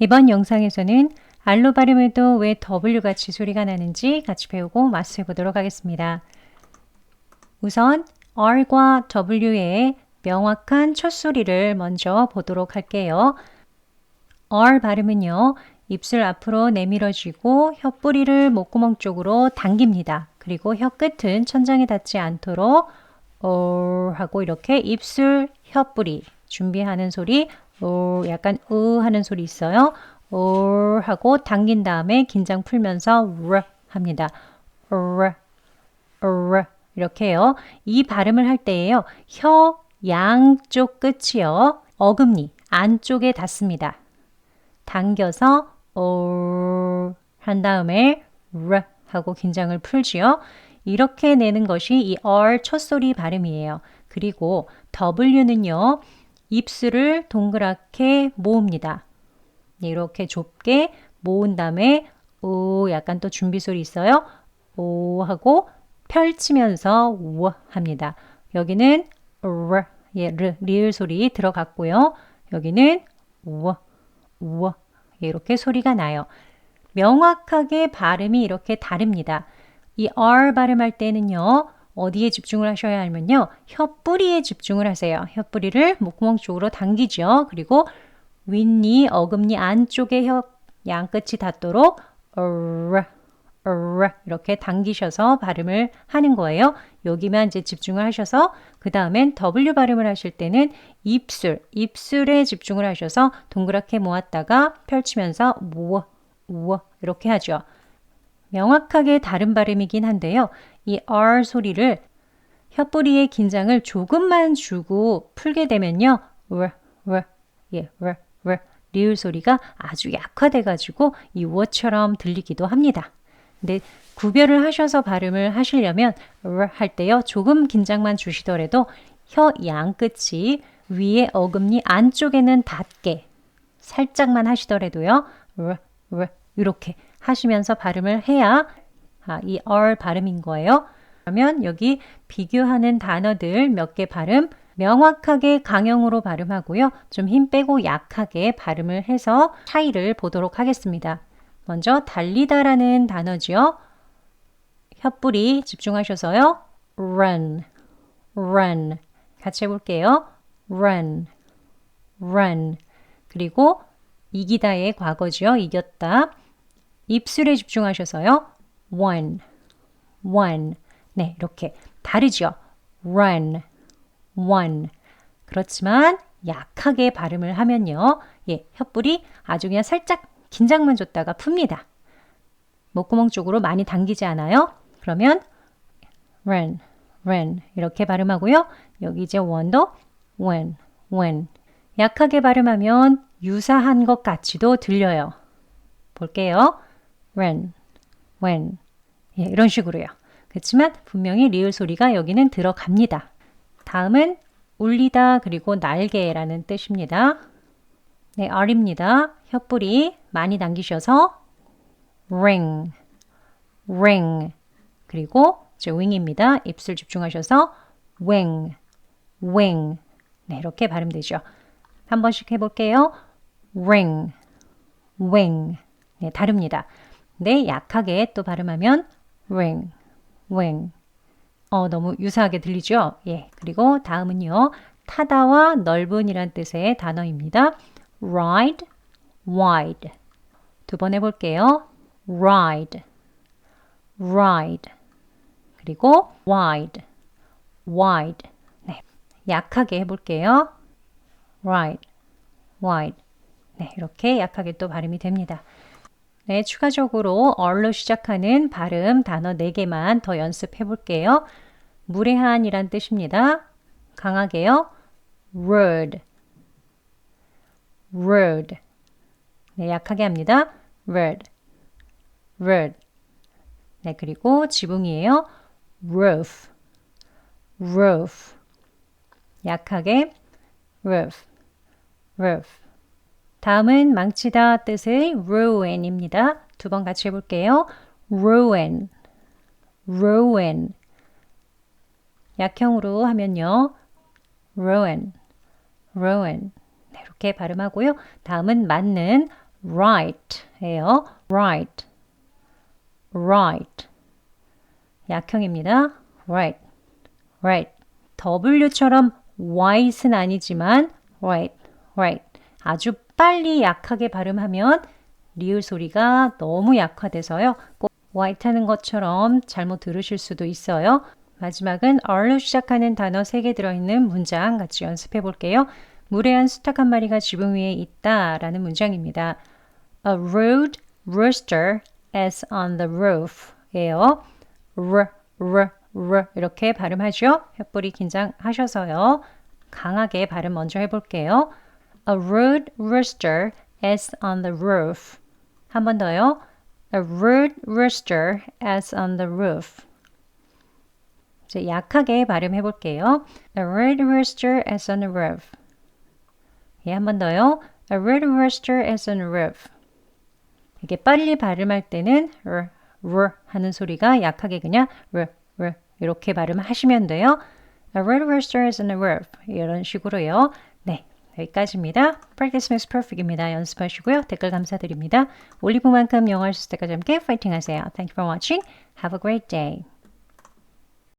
이번 영상에서는 알로 발음에도 왜 W 같이 소리가 나는지 같이 배우고 마스터해 보도록 하겠습니다. 우선 R과 W의 명확한 첫 소리를 먼저 보도록 할게요. R 발음은요. 입술 앞으로 내밀어지고 혀뿌리를 목구멍 쪽으로 당깁니다. 그리고 혀 끝은 천장에 닿지 않도록 어 하고 이렇게 입술, 혀뿌리 준비하는 소리 어 약간 으 하는 소리 있어요. 어 하고 당긴 다음에 긴장 풀면서 르 합니다. 르, 르 이렇게요. 이 발음을 할 때에요. 혀 양쪽 끝이요. 어금니 안쪽에 닿습니다. 당겨서 어, 한 다음에 르 하고 긴장을 풀지요. 이렇게 내는 것이 이 R 첫소리 발음이에요. 그리고 W는요. 입술을 동그랗게 모읍니다. 이렇게 좁게 모은 다음에 오 약간 또 준비 소리 있어요. 오 하고 펼치면서 우 합니다. 여기는 르, 예, 르, 리을 소리 들어갔고요. 여기는 우, 우 이렇게 소리가 나요. 명확하게 발음이 이렇게 다릅니다. 이 R 발음할 때는요. 어디에 집중을 하셔야 하면요. 혀뿌리에 집중을 하세요. 혀뿌리를 목구멍 쪽으로 당기죠. 그리고 윗니, 어금니 안쪽에 혀 양끝이 닿도록 이렇게 당기셔서 발음을 하는 거예요. 여기만 이제 집중을 하셔서 그 다음엔 W 발음을 하실 때는 입술, 입술에 집중을 하셔서 동그랗게 모았다가 펼치면서 우어, 우어 이렇게 하죠. 명확하게 다른 발음이긴 한데요. 이 R 소리를 혀뿌리의 긴장을 조금만 주고 풀게 되면요. 르, 르, 예, 르, 르, 리을 소리가 아주 약화돼가지고 이 우어처럼 들리기도 합니다. 근데 구별을 하셔서 발음을 하시려면 할 때요. 조금 긴장만 주시더라도 혀 양끝이 위에 어금니 안쪽에는 닿게 살짝만 하시더라도요. 이렇게 하시면서 발음을 해야 아, 이 R 발음인 거예요. 그러면 여기 비교하는 단어들 몇 개 발음 명확하게 강형으로 발음하고요. 좀 힘 빼고 약하게 발음을 해서 차이를 보도록 하겠습니다. 먼저 달리다라는 단어지요. 혀뿌리 집중하셔서요. run, run. 같이 해볼게요. run, run. 그리고 이기다의 과거지요. 이겼다. 입술에 집중하셔서요. one, one. 네, 이렇게 다르죠. run, one. 그렇지만 약하게 발음을 하면요. 예, 혀뿌리 아주 그냥 살짝 긴장만 줬다가 풉니다. 목구멍 쪽으로 많이 당기지 않아요? 그러면 run, run 이렇게 발음하고요. 여기 이제 one도 when, when 약하게 발음하면 유사한 것 같이도 들려요. 볼게요. When, when 예, 이런 식으로요. 그렇지만 분명히 리을 소리가 여기는 들어갑니다. 다음은 울리다 그리고 날개라는 뜻입니다. 네, R입니다. 혀뿌리 많이 당기셔서 ring, ring. 그리고 이제 wing입니다. 입술 집중하셔서 wing, wing. 네, 이렇게 발음되죠. 한 번씩 해볼게요. ring, wing. 네, 다릅니다. 네, 약하게 또 발음하면 ring, wing. 어, 너무 유사하게 들리죠? 예. 그리고 다음은요. 타다와 넓은이란 뜻의 단어입니다. ride, wide. 두 번 해볼게요. ride, ride. 그리고 wide, wide. 네. 약하게 해볼게요. ride, wide. 네. 이렇게 약하게 또 발음이 됩니다. 네, 추가적으로 얼로 시작하는 발음 단어 4개만 더 연습해 볼게요. 무례한이란 뜻입니다. 강하게요. rude, rude. 네, 약하게 합니다. rude, rude. 네, 그리고 지붕이에요. roof, roof. 약하게 roof, roof. 다음은 망치다 뜻의 ruin입니다. 두 번 같이 해볼게요. ruin, ruin. 약형으로 하면요. ruin, ruin. 네, 이렇게 발음하고요. 다음은 맞는 right예요. right, right. 약형입니다. right, right. W처럼 white은 아니지만 right, right. 아주 빨리 약하게 발음하면 리을 소리가 너무 약화돼서요. 꼭 하는 것처럼 잘못 들으실 수도 있어요. 마지막은 R로 시작하는 단어 3개 들어있는 문장 같이 연습해 볼게요. 무례한 수탉 한 마리가 지붕 위에 있다 라는 문장입니다. A rude rooster is on the roof 예요. r, r, r 이렇게 발음하죠. 햇불이 긴장하셔서요. 강하게 발음 먼저 해볼게요. A rude rooster is on the roof. 한 번 더요. A rude rooster is on the roof. 이제 약하게 발음해 볼게요. A rude rooster is on the roof. 예, 한 번 더요. A rude rooster is on the roof. 이게 빨리 발음할 때는 r, r 하는 소리가 약하게 그냥 r, r 이렇게 발음하시면 돼요. A rude rooster is on the roof. 이런 식으로요. 네, 여기까지입니다. Practice makes perfect입니다. 연습하시고요. 댓글 감사드립니다. 올리브만큼 영어할 수 있을 때까지 함께 파이팅 하세요. Thank you for watching. Have a great day.